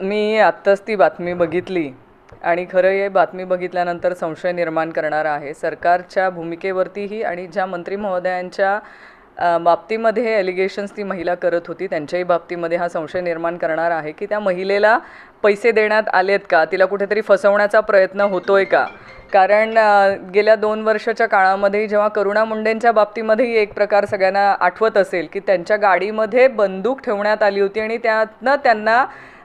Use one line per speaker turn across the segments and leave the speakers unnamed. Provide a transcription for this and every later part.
मी आत्ताच ती बातमी बघितली आणि खरं हे बातमी बघितल्यानंतर संशय निर्माण करणारा आहे. सरकारच्या भूमिकेवरतीही आणि ज्या मंत्री महोदयांच्या बाबतीमध्ये हे एलिगेशन्स ती महिला करत होती त्यांच्याही बाबतीमध्ये हा संशय निर्माण करणार आहे की त्या महिलेला पैसे देण्यात आलेत का? तिला कुठेतरी फसवण्याचा प्रयत्न होतोय का? कारण गेल्या दोन वर्षाच्या काळामध्ये जेव्हा करुणा मुंडेंच्या बाबतीमध्येही एक प्रकार सगळ्यांना आठवत असेल की त्यांच्या गाडीमध्ये बंदूक ठेवण्यात आली होती आणि त्यातनं त्यांना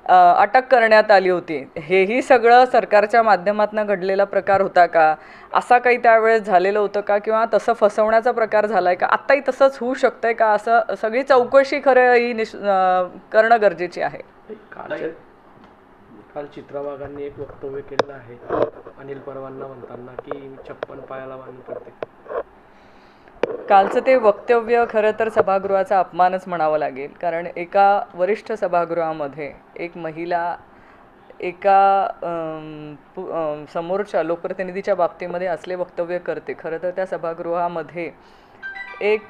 अटक करण्यात आली होती. हेही सगळं सरकारच्या माध्यमातून घडलेला प्रकार होता का? असा काही त्यावेळेस झालेलं होतं का? किंवा तसं फसवण्याचा प्रकार झाला आहे का? आत्ताही तसंच होऊ शकतंय का? असं सगळी चौकशी खरं ही निश करणं गरजेची आहे.
काल काल एक वक्तव्य केलेलं आहे अनिल परवांना म्हणताना की छप्पन पायाला बांधून पडते
कालचं ते वक्तव्य खरं तर सभागृहाचा अपमानच म्हणावं लागेल. कारण एका वरिष्ठ सभागृहामध्ये एक महिला एका पु- समोरच्या लोकप्रतिनिधीच्या बाबतीमध्ये असले वक्तव्य करते. खरं तर त्या सभागृहामध्ये एक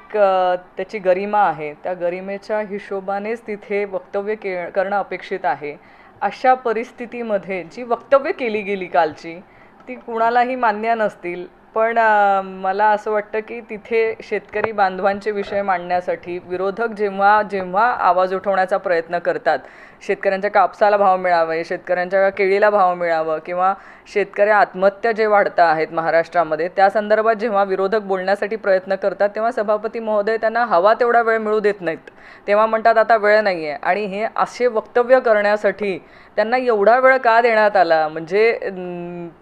त्याची गरिमा आहे. त्या गरिमेच्या हिशोबानेच तिथे वक्तव्य के करणं अपेक्षित आहे. अशा परिस्थितीमध्ये जी वक्तव्य केली गेली कालची ती कुणालाही मान्य नसतील. पण मला असं वाटतं की तिथे शेतकरी बांधवांचे विषय मांडण्यासाठी विरोधक जेव्हा जेव्हा आवाज उठवण्याचा प्रयत्न करतात शेतकऱ्यांच्या कापसाला भाव मिळावे शेतकऱ्यांच्या केळीला भाव मिळावं किंवा शेतकरी आत्महत्या जे वाढता आहेत महाराष्ट्रामध्ये त्या संदर्भात जेव्हा विरोधक बोलण्यासाठी प्रयत्न करतात तेव्हा सभापती महोदय त्यांना हवा तेवढा वेळ मिळू देत नाहीत. तेव्हा म्हणतात आता वेळ नाही आहे आणि हे असे वक्तव्य करण्यासाठी त्यांना एवढा वेळ का देण्यात आला? म्हणजे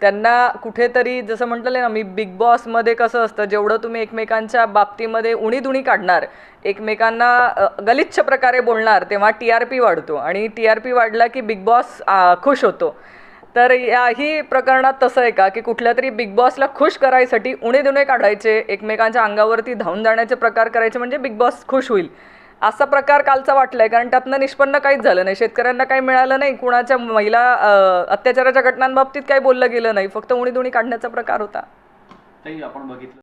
त्यांना कुठेतरी जसं म्हटलं ना मी बिग बॉसमध्ये कसं असतं जेवढं तुम्ही एकमेकांच्या बाबतीमध्ये उणीधुणी काढणार एकमेकांना गलिच्छ प्रकारे बोलणार तेव्हा टी आर पी वाढतो. आणि टी आर पी वाढला की बिग बॉस खुश होतो. तर याही प्रकरणात तसं आहे का की कुठल्या तरी बिग बॉसला खुश करायसाठी उणे दुणे काढायचे एकमेकांच्या अंगावरती धावून जाण्याचे प्रकार करायचे म्हणजे बिग बॉस खुश होईल? असा प्रकार कालचा वाटलाय कारण त्यातनं निष्पन्न काहीच झालं नाही. शेतकऱ्यांना काही मिळालं नाही. कुणाच्या महिला अत्याचाराच्या घटनांबाबतीत काही बोललं गेलं नाही. फक्त उणी दुणी काढण्याचा प्रकार होता.
आपण बघितलं